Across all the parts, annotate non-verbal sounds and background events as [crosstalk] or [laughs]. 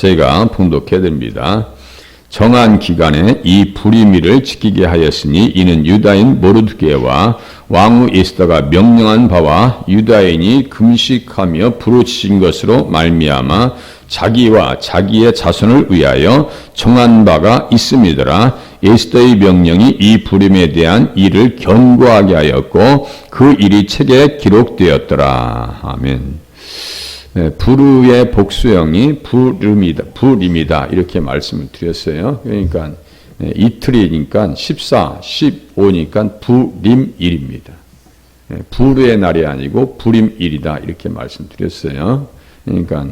제가 봉독해 드립니다. 정한 기간에 이 불의미를 지키게 하였으니 이는 유다인 모르드게와 왕후 에스더가 명령한 바와 유다인이 금식하며 부르짖은 것으로 말미암아 자기와 자기의 자손을 위하여 정한 바가 있음이더라. 에스더의 명령이 이 불임에 대한 일을 견고하게 하였고 그 일이 책에 기록되었더라. 아멘. 네, 부르의 복수형이 불임이다, 불임이다 이렇게 말씀을 드렸어요. 그러니까 네, 이틀이니까 14, 15니까 불임일입니다. 네, 부르의 날이 아니고 불임일이다 이렇게 말씀드렸어요. 그러니까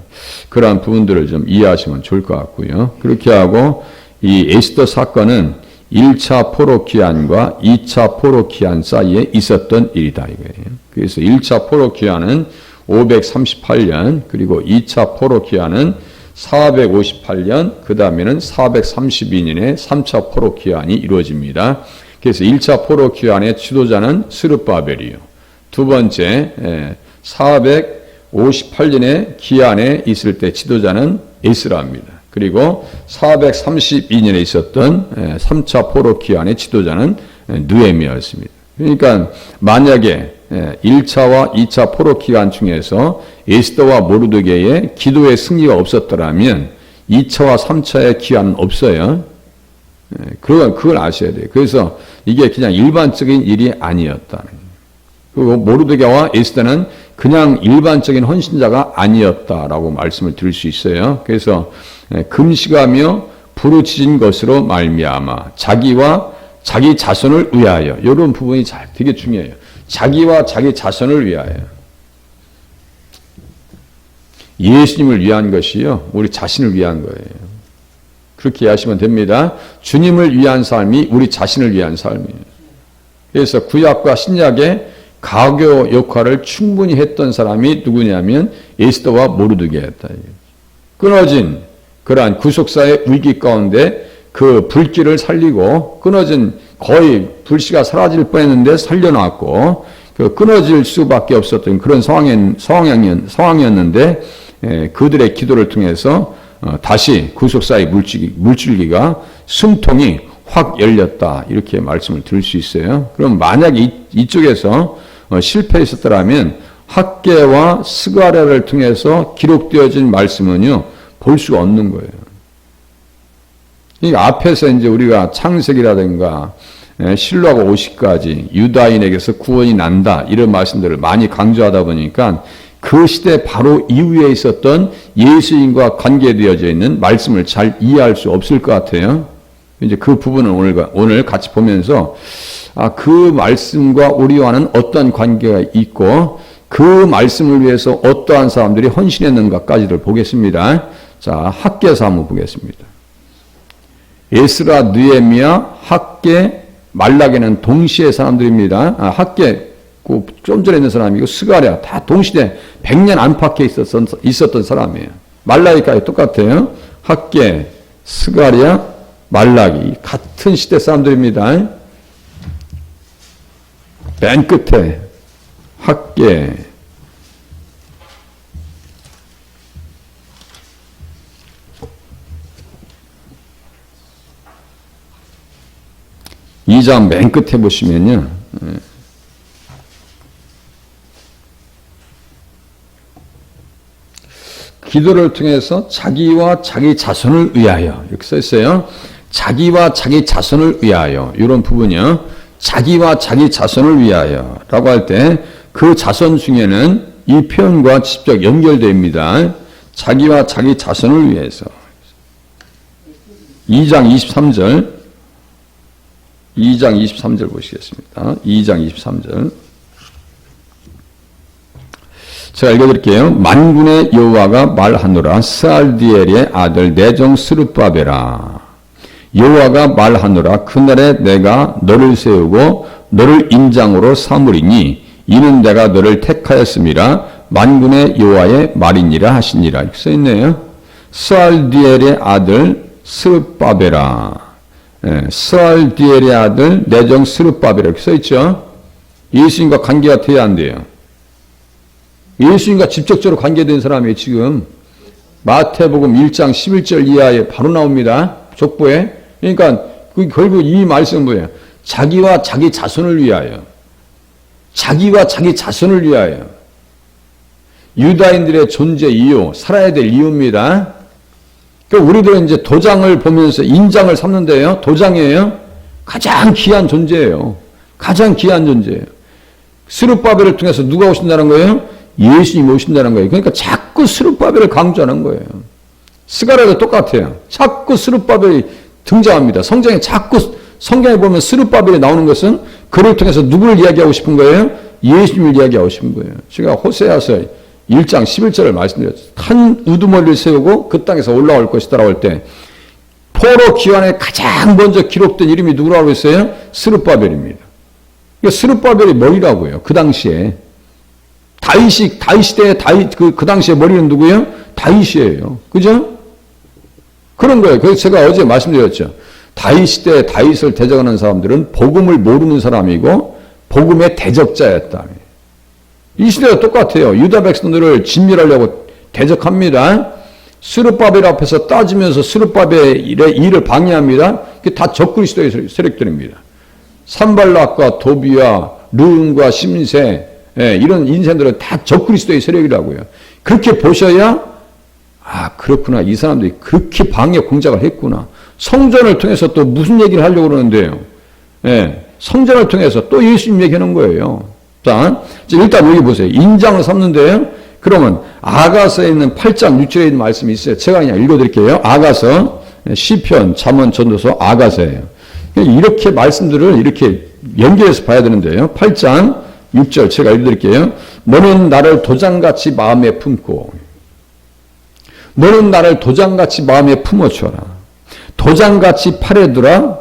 그러한 부분들을 좀 이해하시면 좋을 것 같고요. 그렇게 하고 이 에스더 사건은 1차 포로 기한과 2차 포로 기한 사이에 있었던 일이다 이거예요. 그래서 1차 포로 기한은 538년 그리고 2차 포로 기한은 458년 그 다음에는 432년에 3차 포로 기한이 이루어집니다. 그래서 1차 포로 기한의 지도자는 스르바벨이요. 두 번째 458년에 기한에 있을 때 지도자는 에스라입니다. 그리고 432년에 있었던 3차 포로 기한의 지도자는 느에미였습니다. 그러니까 만약에 1차와 2차 포로 기간 중에서 에스더와 모르드게의 기도의 승리가 없었더라면 2차와 3차의 기한은 없어요. 그걸, 그걸 아셔야 돼요. 그래서 이게 그냥 일반적인 일이 아니었다는 그리고 모르드게와 에스더는 그냥 일반적인 헌신자가 아니었다라고 말씀을 드릴 수 있어요. 그래서 금식하며 부르짖은 것으로 말미암아 자기와 자기 자손을 위하여 이런 부분이 잘 되게 중요해요. 자기와 자기 자손을 위하여 예수님을 위한 것이요 우리 자신을 위한 거예요. 그렇게 이해하시면 됩니다. 주님을 위한 삶이 우리 자신을 위한 삶이에요. 그래서 구약과 신약의 가교 역할을 충분히 했던 사람이 누구냐면 에스더와 모르드게였다. 끊어진 그러한 구속사의 위기 가운데 그 불길을 살리고 끊어진 거의 불씨가 사라질 뻔했는데 살려놨고 그 끊어질 수밖에 없었던 그런 상황이었, 상황이었는데 에, 그들의 기도를 통해서 어, 다시 구속사의 물줄기, 물줄기가 숨통이 확 열렸다 이렇게 말씀을 드릴 수 있어요. 그럼 만약 이, 이쪽에서 어, 실패했었더라면 학계와 스가랴를 통해서 기록되어진 말씀은요 볼 수가 없는 거예요. 이 앞에서 이제 우리가 창세기라든가 예, 실로하고 오시까지 유다인에게서 구원이 난다 이런 말씀들을 많이 강조하다 보니까 그 시대 바로 이후에 있었던 예수님과 관계되어져 있는 말씀을 잘 이해할 수 없을 것 같아요. 이제 그 부분을 오늘 오늘 같이 보면서 아, 그 말씀과 우리와는 어떤 관계가 있고 그 말씀을 위해서 어떠한 사람들이 헌신했는가까지를 보겠습니다. 자, 학계에서 한번 보겠습니다. 에스라, 느에미야, 학계, 말라게는 동시의 사람들입니다. 아, 학계 좀 전에 있는 사람이고 스가랴 다 동시대 100년 안팎에 있었던, 있었던 사람이에요. 말라기까지 똑같아요. 학계, 스가랴, 말라기 같은 시대 사람들입니다. 맨 끝에 학계, 2장 맨 끝에 보시면요. 예. 기도를 통해서 자기와 자기 자손을 위하여 이렇게 써 있어요. 자기와 자기 자손을 위하여 이런 부분이요. 자기와 자기 자손을 위하여라고 할 때 그 자손 중에는 이 표현과 직접 연결됩니다. 자기와 자기 자손을 위해서 2장 23절 2장 23절 보시겠습니다. 2장 23절. 제가 읽어드릴게요. 만군의 여호와가 말하노라 스알디엘의 아들 내정 스룹바베라 여호와가 말하노라 그날에 내가 너를 세우고 너를 인장으로 삼으리니 이는 내가 너를 택하였음이라 만군의 여호와의 말이니라 하시니라 이렇게 써 있네요. 스알디엘의 아들 스룹바베라 예, 스알디엘의 아들 내정 스룹바벨 이렇게 써있죠. 예수님과 관계가 돼야 안 돼요. 예수님과 직접적으로 관계된 사람이 지금 마태복음 1장 11절 이하에 바로 나옵니다. 족보에. 그러니까 그 결국 이 말씀은 뭐예요? 자기와 자기 자손을 위하여. 자기와 자기 자손을 위하여. 유다인들의 존재 이유, 살아야 될 이유입니다. 그러니까 우리들은 이제 도장을 보면서 인장을 삼는데요. 도장이에요. 가장 귀한 존재예요. 가장 귀한 존재예요. 스룹바벨을 통해서 누가 오신다는 거예요? 예수님이 오신다는 거예요. 그러니까 자꾸 스룹바벨을 강조하는 거예요. 스가랴도 똑같아요. 자꾸 스룹바벨이 등장합니다. 성경에 자꾸 성경에 보면 스룹바벨이 나오는 것은 그를 통해서 누구를 이야기하고 싶은 거예요? 예수님을 이야기하고 싶은 거예요. 제가 호세아서 1장 11절을 말씀드렸죠. 한 우두머리를 세우고 그 땅에서 올라올 것이다라고 할 때 포로 기환에 가장 먼저 기록된 이름이 누구라고 했어요? 스룹바벨입니다. 그러니까 스룹바벨이 머리라고 요. 그 당시에 다윗이 다윗 시대에 다윗 그, 그 당시에 머리는 누구예요? 다윗이에요. 그죠? 그런 거예요. 그래서 제가 어제 말씀드렸죠. 다윗 시대에 다윗을 대적하는 사람들은 복음을 모르는 사람이고 복음의 대적자였다. 이 시대가 똑같아요. 유다 백성들을 진멸하려고 대적합니다. 스룹바벨 앞에서 따지면서 스룹바벨의 일을 방해합니다. 그게 다 적그리스도의 세력들입니다. 산발락과 도비와 르은과 심세 예, 이런 인생들은 다 적그리스도의 세력이라고요. 그렇게 보셔야 아 그렇구나 이 사람들이 그렇게 방해 공작을 했구나. 성전을 통해서 또 무슨 얘기를 하려고 그러는데요. 예, 성전을 통해서 또 예수님 얘기하는 거예요. 자, 일단 여기 보세요. 인장을 삼는데요. 그러면 아가서에 있는 8장 6절에 있는 말씀이 있어요. 제가 그냥 읽어드릴게요. 아가서, 시편, 잠언, 전도서, 아가서예요. 이렇게 말씀들을 이렇게 연결해서 봐야 되는데요. 8장 6절 제가 읽어드릴게요. 너는 나를 도장같이 마음에 품고 너는 나를 도장같이 마음에 품어주어라. 도장같이 팔에 두라.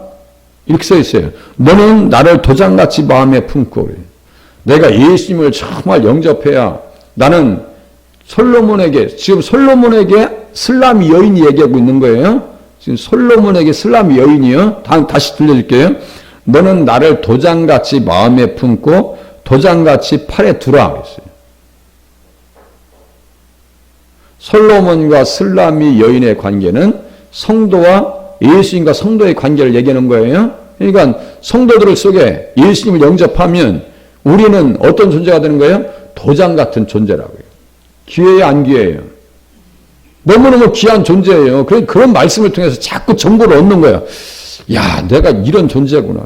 이렇게 써 있어요. 너는 나를 도장같이 마음에 품고 내가 예수님을 정말 영접해야 나는 솔로몬에게 지금 솔로몬에게 슬람 여인이 얘기하고 있는 거예요. 지금 솔로몬에게 슬람 여인이요. 다시 들려줄게요. 너는 나를 도장같이 마음에 품고 도장같이 팔에 두라 그랬어요. 솔로몬과 슬람이 여인의 관계는 성도와 예수님과 성도의 관계를 얘기하는 거예요. 그러니까 성도들 속에 예수님을 영접하면 우리는 어떤 존재가 되는 거예요? 도장 같은 존재라고요. 기회에 안 기회예요. 너무너무 귀한 존재예요. 그런 말씀을 통해서 자꾸 정보를 얻는 거예요. 야, 내가 이런 존재구나.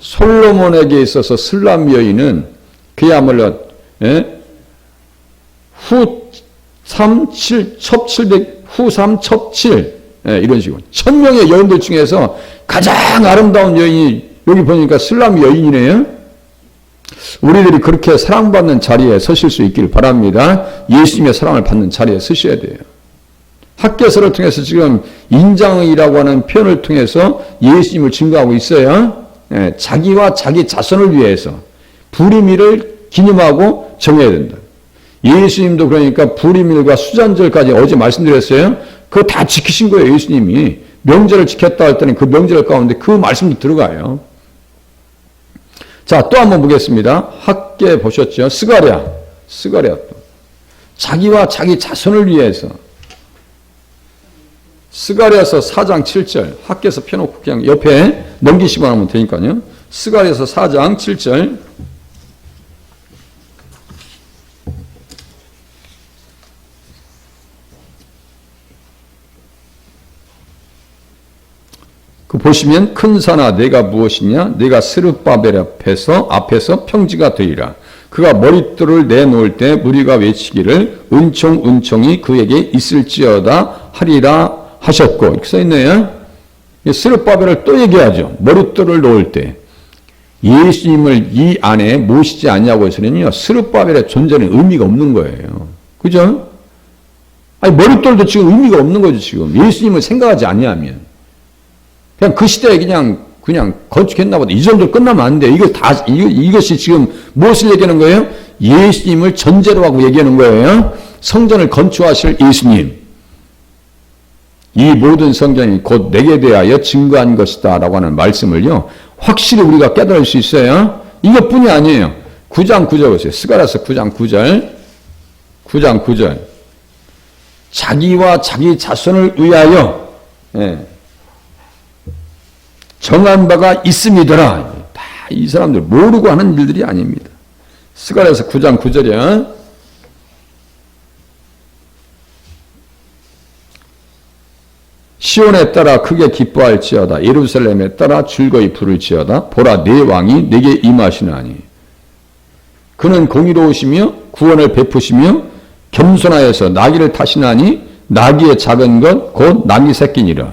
솔로몬에게 있어서 슬람 여인은 그야말로 예? 후 3, 7, 첩 700, 후 3, 첩 7, 예, 이런 식으로. 천명의 여인들 중에서 가장 아름다운 여인이 여기 보니까 슬람 여인이네요. 우리들이 그렇게 사랑받는 자리에 서실 수 있기를 바랍니다. 예수님의 사랑을 받는 자리에 서셔야 돼요. 학교서를 통해서 지금 인장이라고 하는 표현을 통해서 예수님을 증거하고 있어요. 예, 자기와 자기 자손을 위해서 불임일을 기념하고 정해야 된다. 예수님도 그러니까 불임일과 수잔절까지 어제 말씀드렸어요. 그거 다 지키신 거예요, 예수님이. 명절을 지켰다 할 때는 그 명절 가운데 그 말씀도 들어가요. 자, 또 한번 보겠습니다. 학계 보셨죠? 스가랴. 스가랴 또. 자기와 자기 자손을 위해서. 스가랴서 4장 7절. 학계에서 펴놓고 그냥 옆에 넘기시면 하면 되니까요. 스가랴서 4장 7절. 그 보시면 큰 산아 내가 무엇이냐 내가 스르바벨 앞에서 앞에서 평지가 되리라 그가 머릿돌을 내놓을 때 무리가 외치기를 은총 은총이 그에게 있을지어다 하리라 하셨고 이렇게 써 있네요. 스르바벨을 또 얘기하죠. 머릿돌을 놓을 때 예수님을 이 안에 모시지 않냐고 해서는요. 스르바벨의 존재는 의미가 없는 거예요. 그죠? 아니 머릿돌도 지금 의미가 없는 거죠, 지금. 예수님을 생각하지 않냐면. 그냥 그 시대에 그냥 그냥 건축했나 보다. 이 정도 끝나면 안 돼. 이거 다이 지금 무엇을 얘기하는 거예요? 예수님을 전제로 하고 얘기하는 거예요. 성전을 건축하실 예수님. 이 모든 성경이 곧 내게 대하여 증거한 것이다 라고 하는 말씀을요. 확실히 우리가 깨달을 수 있어요. 이것뿐이 아니에요. 9장 9절 보세요. 스가라서 9장 9절. 9장 9절. 자기와 자기 자손을 위하여 예, 정한 바가 있음이더라. 다 이 사람들 모르고 하는 일들이 아닙니다. 스가랴서 9장 9절이야. 시온에 따라 크게 기뻐할지어다 예루살렘에 따라 즐거이 부를지어다 보라 내 왕이 내게 임하시나니 그는 공의로우시며 구원을 베푸시며 겸손하여서 나귀를 타시나니 나귀의 작은 것 곧 나귀 새끼니라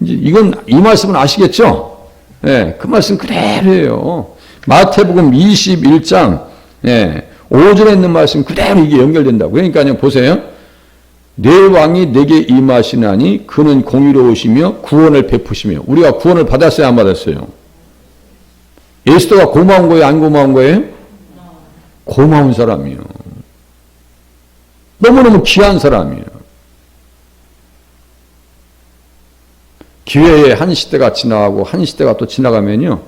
이제 이건 이 말씀은 아시겠죠? 예, 그 말씀 그대로예요. 마태복음 21장 예, 5절에 있는 말씀 그대로 이게 연결된다고. 그러니까요, 보세요. 내 왕이 내게 임하시나니 그는 공의로우시며 구원을 베푸시며 우리가 구원을 받았어요, 안 받았어요? 예수도가 고마운 거예요, 안 고마운 거예요? 고마운 사람이요. 너무너무 귀한 사람이에요. 기회의 한 시대가 지나가고 한 시대가 또 지나가면요.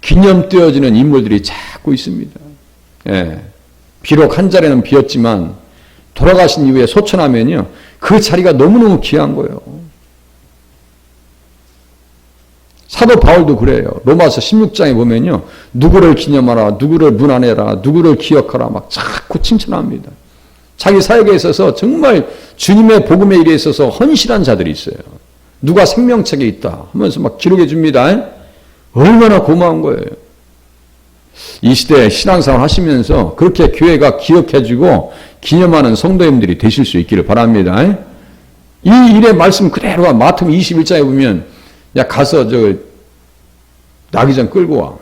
기념되어지는 인물들이 자꾸 있습니다. 예. 비록 한 자리는 비었지만 돌아가신 이후에 소천하면요. 그 자리가 너무너무 귀한 거예요. 사도 바울도 그래요. 로마서 16장에 보면요. 누구를 기념하라, 누구를 문안해라, 누구를 기억하라 막 자꾸 칭찬합니다. 자기 사역에 있어서 정말 주님의 복음의 일에 있어서 헌신한 자들이 있어요. 누가 생명책에 있다 하면서 막 기록해 줍니다. 얼마나 고마운 거예요. 이 시대에 신앙생활 하시면서 그렇게 교회가 기억해주고 기념하는 성도님들이 되실 수 있기를 바랍니다. 이 일의 말씀 그대로가 마태음 21장에 보면 야 가서 저 나기전 끌고 와.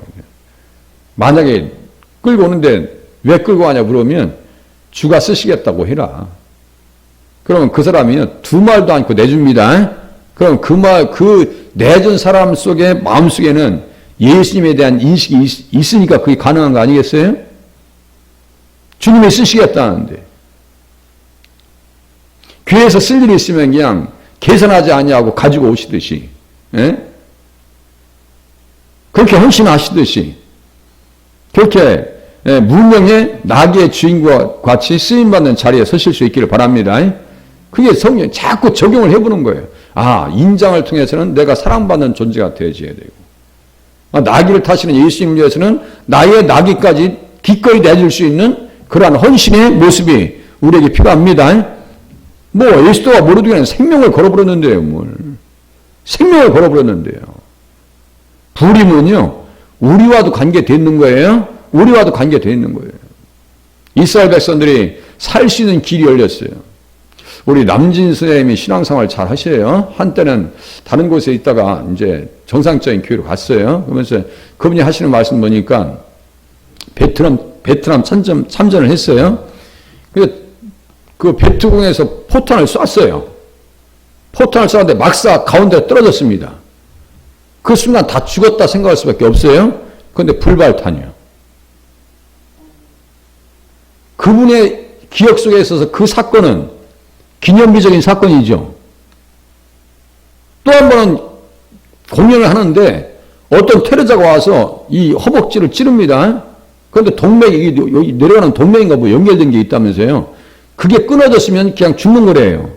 만약에 끌고 오는데 왜 끌고 와냐 물으면 주가 쓰시겠다고 해라. 그러면 그 사람이 두 말도 않고 내줍니다. 그럼 그 말, 그 내준 사람 속에, 마음 속에는 예수님에 대한 인식이 있, 으니까 그게 가능한 거 아니겠어요? 주님이 쓰시겠다는데. 교회에서 쓸 일이 있으면 그냥 계산하지 아니하고 가지고 오시듯이, 예? 그렇게 헌신하시듯이, 그렇게 예, 무명의 나귀의 주인과 같이 쓰임받는 자리에 서실 수 있기를 바랍니다. 그게 성령 자꾸 적용을 해보는 거예요. 아, 인장을 통해서는 내가 사랑받는 존재가 되어져야 되고, 아, 나귀를 타시는 예수님 위해서는 나의 나귀까지 기꺼이 내줄 수 있는 그러한 헌신의 모습이 우리에게 필요합니다. 뭐, 예수도가 모르기에는 생명을 걸어버렸는데요, 뭘. 생명을 걸어버렸는데요. 부림은요, 우리와도 관계되어 있는 거예요. 우리와도 관계되어 있는 거예요. 이스라엘 백성들이 살 수 있는 길이 열렸어요. 우리 남진 선생님이 신앙생활 잘 하셔요. 한때는 다른 곳에 있다가 이제 정상적인 교회로 갔어요. 그러면서 그분이 하시는 말씀 보니까 베트남, 베트남 참전, 참전을 했어요. 그, 그 베트공에서 포탄을 쐈어요. 포탄을 쐈는데 막사 가운데 떨어졌습니다. 그 순간 다 죽었다 생각할 수밖에 없어요. 그런데 불발탄이요. 그분의 기억 속에 있어서 그 사건은 기념비적인 사건이죠. 또 한 번은 공연을 하는데 어떤 테러자가 와서 이 허벅지를 찌릅니다. 그런데 동맥이 여기 내려가는 동맥인가 뭐 연결된 게 있다면서요. 그게 끊어졌으면 그냥 죽는 거래요.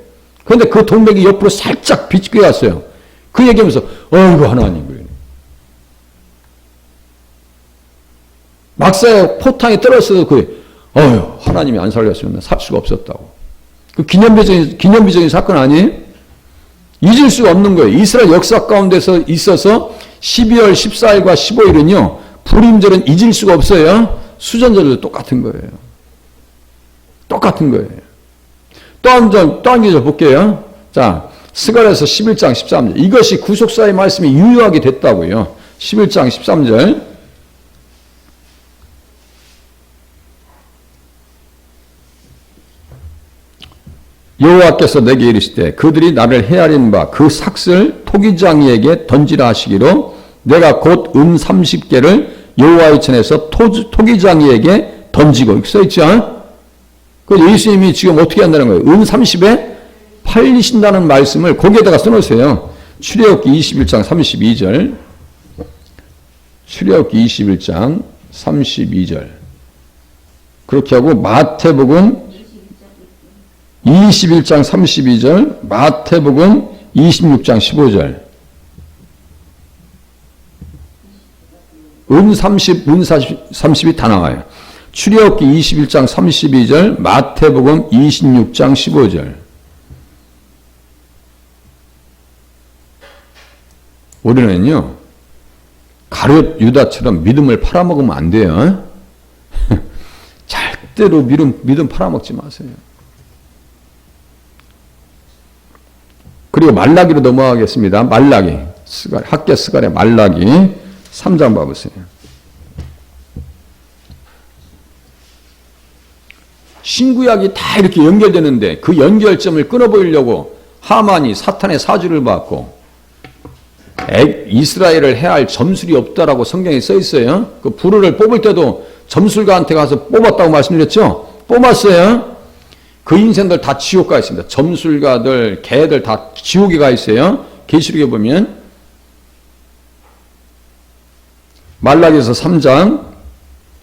그런데 그 동맥이 옆으로 살짝 비치게 왔어요. 그 얘기하면서 어이구 하나님 그래. 막사에 포탄이 떨어져서 그 어휴 하나님이 안 살렸으면 살 수가 없었다고. 그 기념비적인, 기념비적인 사건 아니에요? 잊을 수 없는 거예요. 이스라엘 역사 가운데서 있어서 12월 14일과 15일은요, 불임절은 잊을 수가 없어요. 수전절도 똑같은 거예요. 똑같은 거예요. 또 한 점, 또한 계절 볼게요. 자, 스가랴서 11장 13절. 이것이 구속사의 말씀이 유효하게 됐다고요. 11장 13절. 여호와께서 내게 이르시되 그들이 나를 헤아린 바 그 삭슬 토기장이에게 던지라 하시기로 내가 곧 은 30개를 여호와의 전에서 토기장이에게 던지고 이렇게 써있죠. 그 예수님이 지금 어떻게 한다는 거예요? 은 30에 팔리신다는 말씀을 거기에다가 써놓으세요. 출애굽기 21장 32절 출애굽기 21장 32절 그렇게 하고 마태복음 21장 32절, 마태복음 26장 15절. 은 30, 은 40, 30이 다 나와요. 출애굽기 21장 32절, 마태복음 26장 15절. 우리는요, 가룟 유다처럼 믿음을 팔아먹으면 안 돼요. [laughs] 절대로 믿음, 믿음 팔아먹지 마세요. 그리고 말라기로 넘어가겠습니다. 말라기. 학계 스갈의 말라기. 3장 봐보세요. 신구약이 다 이렇게 연결되는데 그 연결점을 끊어보려고 하만이 사탄의 사주를 받고 이스라엘을 해야 할 점술이 없다라고 성경에 써 있어요. 그 불을 뽑을 때도 점술가한테 가서 뽑았다고 말씀드렸죠? 뽑았어요. 그 인생들 다 지옥 가 있습니다. 점술가들, 개들 다 지옥에 가 있어요. 계시록에 보면 말라기서 3장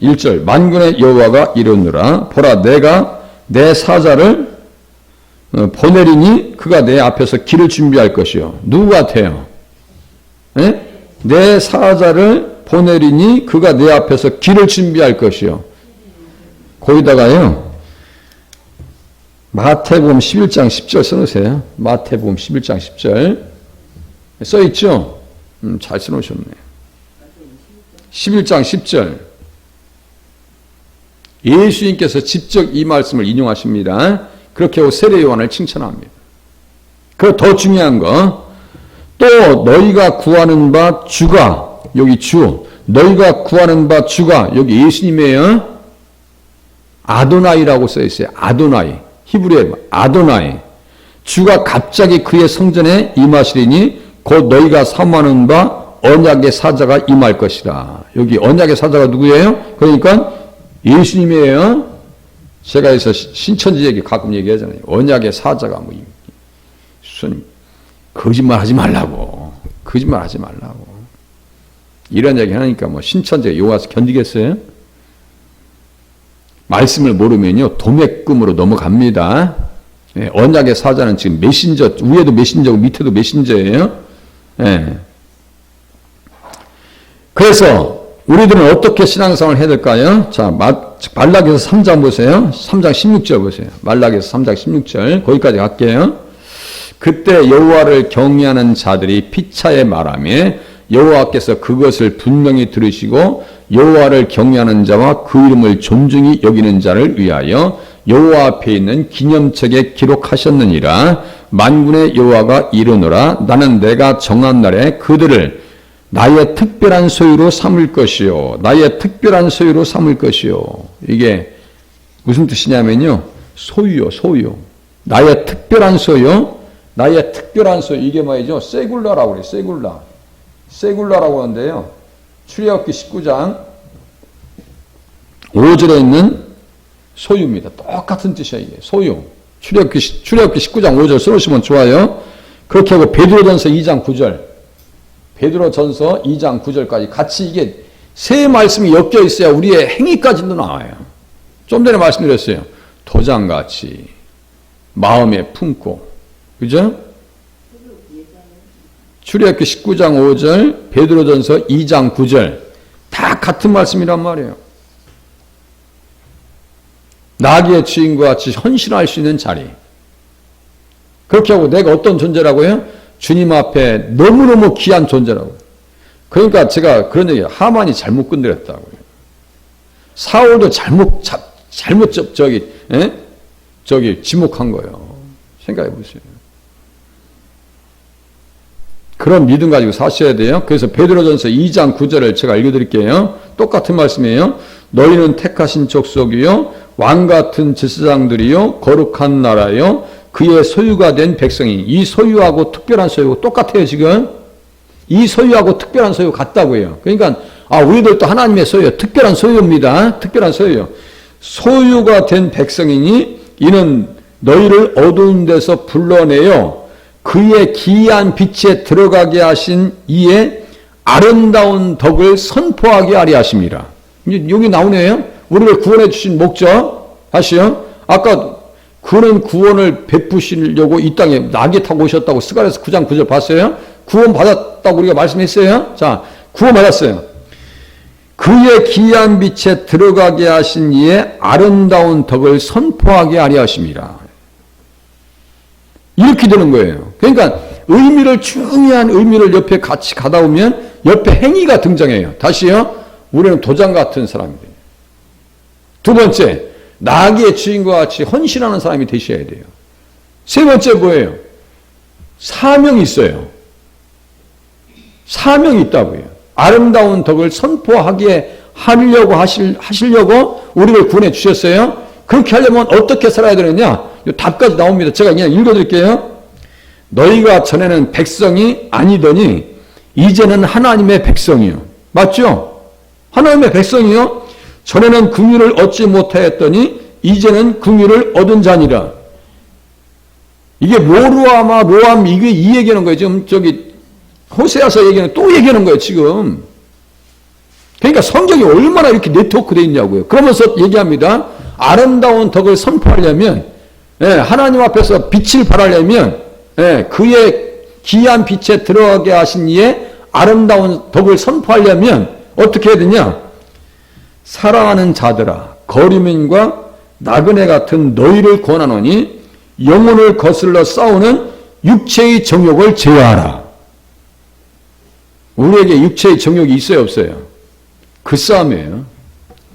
1절 만군의 여호와가 이르노라 보라 내가 내 사자를 어, 보내리니 그가 내 앞에서 길을 준비할 것이요. 누구 같아요? 예? 내 사자를 보내리니 그가 내 앞에서 길을 준비할 것이요. 거기다가요. 마태복음 11장 10절 써놓으세요. 마태복음 11장 10절. 써있죠? 음, 잘 써놓으셨네. 11장 10절. 예수님께서 직접 이 말씀을 인용하십니다. 그렇게 세례 요한을 칭찬합니다. 그리고 더 중요한 거, 또 너희가 구하는 바 주가, 여기 주, 너희가 구하는 바 주가, 여기 예수님이에요. 아도나이라고 써 있어요. 아도나이. 히브리어 아도나이. 주가 갑자기 그의 성전에 임하시리니 곧 너희가 사모하는 바 언약의 사자가 임할 것이라. 여기 언약의 사자가 누구예요? 그러니까 예수님이에요. 제가 해서 신천지 얘기 가끔 얘기하잖아요. 언약의 사자가 뭐, 수님, 거짓말 하지 말라고. 거짓말 하지 말라고. 이런 얘기 하니까 뭐 신천지가 요가서 견디겠어요? 말씀을 모르면요, 도매금으로 넘어갑니다. 예, 언약의 사자는 지금 메신저, 위에도 메신저고 밑에도 메신저예요. 예. 그래서 우리들은 어떻게 신앙생활을 해야 될까요? 자, 말락에서 3장 보세요. 3장 16절 보세요. 말락에서 3장 16절. 거기까지 갈게요. 그때 여호와를 경외하는 자들이 피차에 말하며 여호와께서 그것을 분명히 들으시고 여호와를 경외하는 자와 그 이름을 존중히 여기는 자를 위하여 여호와 앞에 있는 기념책에 기록하셨느니라 만군의 여호와가 이르노라 나는 내가 정한 날에 그들을 나의 특별한 소유로 삼을 것이요. 나의 특별한 소유로 삼을 것이요. 이게 무슨 뜻이냐면요. 소유요, 소유. 나의 특별한 소유, 나의 특별한 소유. 이게 말이죠. 세굴라라고 그래요. 세굴라. 세굴라라고 하는데요. 출애굽기 19장 5절에 있는 소유입니다. 똑같은 이게. 소유. 출애굽기, 출애굽기 19장 5절 써놓으시면 좋아요. 그렇게 하고 베드로전서 2장 9절. 베드로 전서 2장 9절까지 같이 이게 세 말씀이 엮여 있어야 우리의 행위까지도 나와요. 좀 전에 말씀드렸어요. 도장같이 마음에 품고 그죠? 출애굽기 19장 5절, 베드로전서 2장 9절 다 같은 말씀이란 말이에요. 나귀의 주인과 같이 헌신할 수 있는 자리. 그렇게 하고 내가 어떤 존재라고요? 주님 앞에 너무너무 귀한 존재라고. 그러니까 제가 그런 얘기 하만이 잘못 건드렸다고요. 사울도 잘못, 자, 잘못 저, 저기, 에? 저기 지목한 거예요. 생각해 보세요. 그런 믿음 가지고 사셔야 돼요. 그래서 베드로전서 2장 9절을 제가 읽어드릴게요. 똑같은 말씀이에요. 너희는 택하신 족속이요 왕 같은 제사장들이요 거룩한 나라요 그의 소유가 된 백성이 이 소유하고 특별한 소유 똑같아요 지금 이 소유하고 특별한 소유 같다고요. 그러니까 아 우리들도 하나님의 소유 특별한 소유입니다. 특별한 소유 소유가 된 백성이니 이는 너희를 어두운 데서 불러내요 그의 기이한 빛에 들어가게 하신 이의 아름다운 덕을 선포하게 하리 하십니다. 여기 나오네요. 우리를 구원해 주신 목적 다시요. 아까 그는 구원을 베푸시려고 이 땅에 낙이 타고 오셨다고 스가랴서 9장 9절 봤어요? 구원 받았다고 우리가 말씀했어요? 자, 구원 받았어요. 그의 기이한 빛에 들어가게 하신 이의 아름다운 덕을 선포하게 아니하십니다. 이렇게 되는 거예요. 그러니까 의미를 중요한 의미를 옆에 같이 가다 보면 옆에 행위가 등장해요. 다시요. 우리는 도장 같은 사람이. 두 번째, 나귀의 주인과 같이 헌신하는 사람이 되셔야 돼요. 세 번째 뭐예요? 사명이 있어요. 사명이 있다고요. 아름다운 덕을 선포하게 하려고 하실, 하시려고 우리를 구원해 주셨어요. 그렇게 하려면 어떻게 살아야 되느냐? 이 답까지 나옵니다. 제가 그냥 읽어드릴게요. 너희가 전에는 백성이 아니더니 이제는 하나님의 백성이요. 맞죠? 하나님의 백성이요. 전에는 긍휼을 얻지 못하였더니 이제는 긍휼을 얻은 자니라. 이게 모루아마 로암 이게 이 얘기하는 거예요. 지금 저기 호세아서 얘기는 또 얘기하는 거예요. 지금. 그러니까 성경이 얼마나 이렇게 네트워크 돼 있냐고요. 그러면서 얘기합니다. 아름다운 덕을 선포하려면 예, 하나님 앞에서 빛을 발하려면 예, 그의 기이한 빛에 들어가게 하신 이의 아름다운 덕을 선포하려면 어떻게 해야 되냐? 사랑하는 자들아 거리민과 나그네 같은 너희를 권하노니 영혼을 거슬러 싸우는 육체의 정욕을 제어하라. 우리에게 육체의 정욕이 있어요 없어요? 그 싸움이에요.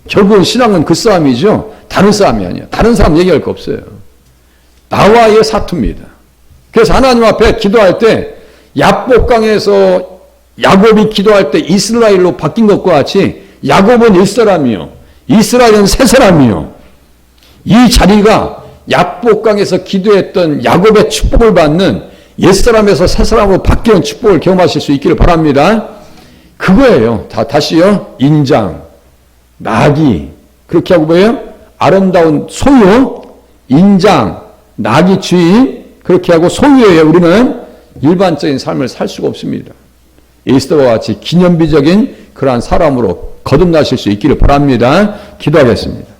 결국은 신앙은 그 싸움이죠. 다른 싸움이 아니야. 다른 사람 얘기할 거 없어요. 나와의 사투입니다. 그래서 하나님 앞에 기도할 때 야복강에서 야곱이 기도할 때 이스라엘로 바뀐 것과 같이 야곱은 일사람이요. 이스라엘은 세 사람이요. 이 자리가 야복강에서 기도했던 야곱의 축복을 받는 옛사람에서 새사람으로 바뀌는 축복을 경험하실 수 있기를 바랍니다. 그거예요. 다, 다시요. 인장, 낙이. 그렇게 하고 뭐예요? 아름다운 소유, 인장, 낙이 주인. 그렇게 하고 소유예요. 우리는 일반적인 삶을 살 수가 없습니다. 에스더와 같이 기념비적인 그러한 사람으로 거듭나실 수 있기를 바랍니다. 기도하겠습니다.